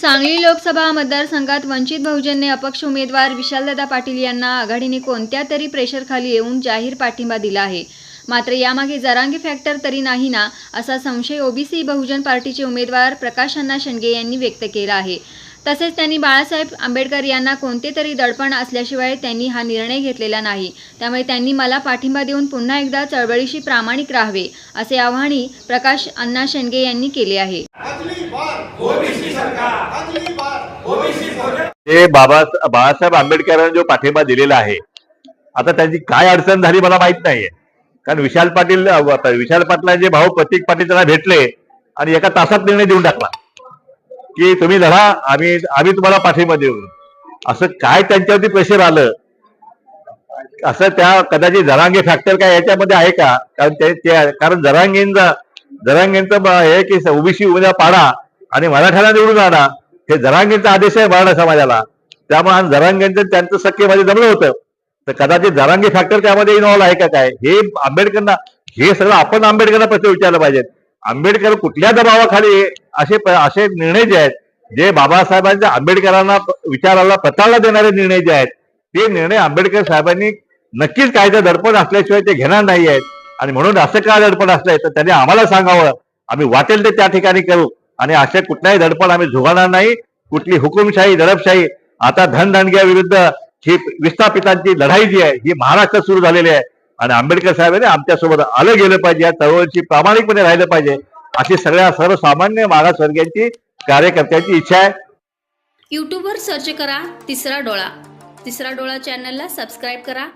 सांगली लोकसभा मतदारसंघात वंचित बहुजनने अपक्ष उमेदवार विशालदादा पाटील यांना आघाडीने कोणत्या तरी प्रेशरखाली येऊन जाहीर पाठिंबा दिला आहे. मात्र यामागे जरांगी फॅक्टर तरी नाही ना असा संशय ओबीसी बहुजन पार्टीचे उमेदवार प्रकाश अण्णा शेंडगे यांनी व्यक्त केला आहे. तसेच त्यांनी बाळासाहेब आंबेडकर यांना कोणते तरी दडपण असल्याशिवाय त्यांनी हा निर्णय घेतलेला नाही. त्यामुळे त्यांनी मला पाठिंबा देऊन पुन्हा एकदा चळवळीशी प्रामाणिक राहावे असे आवाहनही प्रकाश अण्णा शेंडगे यांनी केले आहे. ते बाबा बाळासाहेब आंबेडकरांनी जो पाठिंबा दिलेला आहे आता त्याची काय अडचण झाली मला माहीत नाहीये. कारण विशाल पाटील विशाल पाटलांचे भाऊ प्रतीक पाटील त्यांना भेटले आणि एका तासात निर्णय देऊन टाकला. की तुम्ही लढा आम्ही आम्ही तुम्हाला पाठिंबा देऊ. असं काय त्यांच्यावरती प्रेशर आलं? असं त्या कदाचित जरांगे फॅक्टर काय याच्यामध्ये आहे का? कारण ते कारण जरांगेंचा जरांगेंचं हे की ओबीसी उद्या पाडा आणि मराठ्याला निवडून आणा. हे जरांगेंचा आदेश आहे मराठा समाजाला. त्यामुळे आज जरांगेंचं त्यांचं सख्यमध्ये जमलं होतं. तर कदाचित जरांगी फॅक्टर त्यामध्ये इन्व्हॉल्व आहे का काय? हे आंबेडकरांना हे सगळं आपण आंबेडकरांना प्रश्न विचारलं पाहिजेत आंबेडकर कुठल्या दबावाखाली असे प- असे निर्णय जे आहेत जे बाबासाहेबांच्या आंबेडकरांना विचाराला प्रताळला देणारे निर्णय जे आहेत ते निर्णय आंबेडकर साहेबांनी नक्कीच कायदा दडपण असल्याशिवाय ते घेणार नाही आहेत. आणि म्हणून असं का दडपण असलंय. तर त्यांनी आम्हाला सांगावं. आम्ही वाटेल ते त्या ठिकाणी करू. आणि असे कुठल्याही दडपण आम्ही झुगाणार नाही. कुठली हुकुमशाही दडपशाही आता धनदांडग्या विरुद्ध ही विस्थापितांची लढाई जी आहे ही महाराष्ट्रात सुरू झालेली आहे. आणि आंबेडकर साहेबांनी आमच्यासोबत आलं गेलं पाहिजे या चळवळीची प्रामाणिकपणे राहिलं पाहिजे अशी सगळ्या सर्वसामान्य मागासवर्गीयांची कार्यकर्त्यांची इच्छा आहे. युट्यूबवर सर्च करा तिसरा डोळा. तिसरा डोळा चॅनलला सबस्क्राईब करा.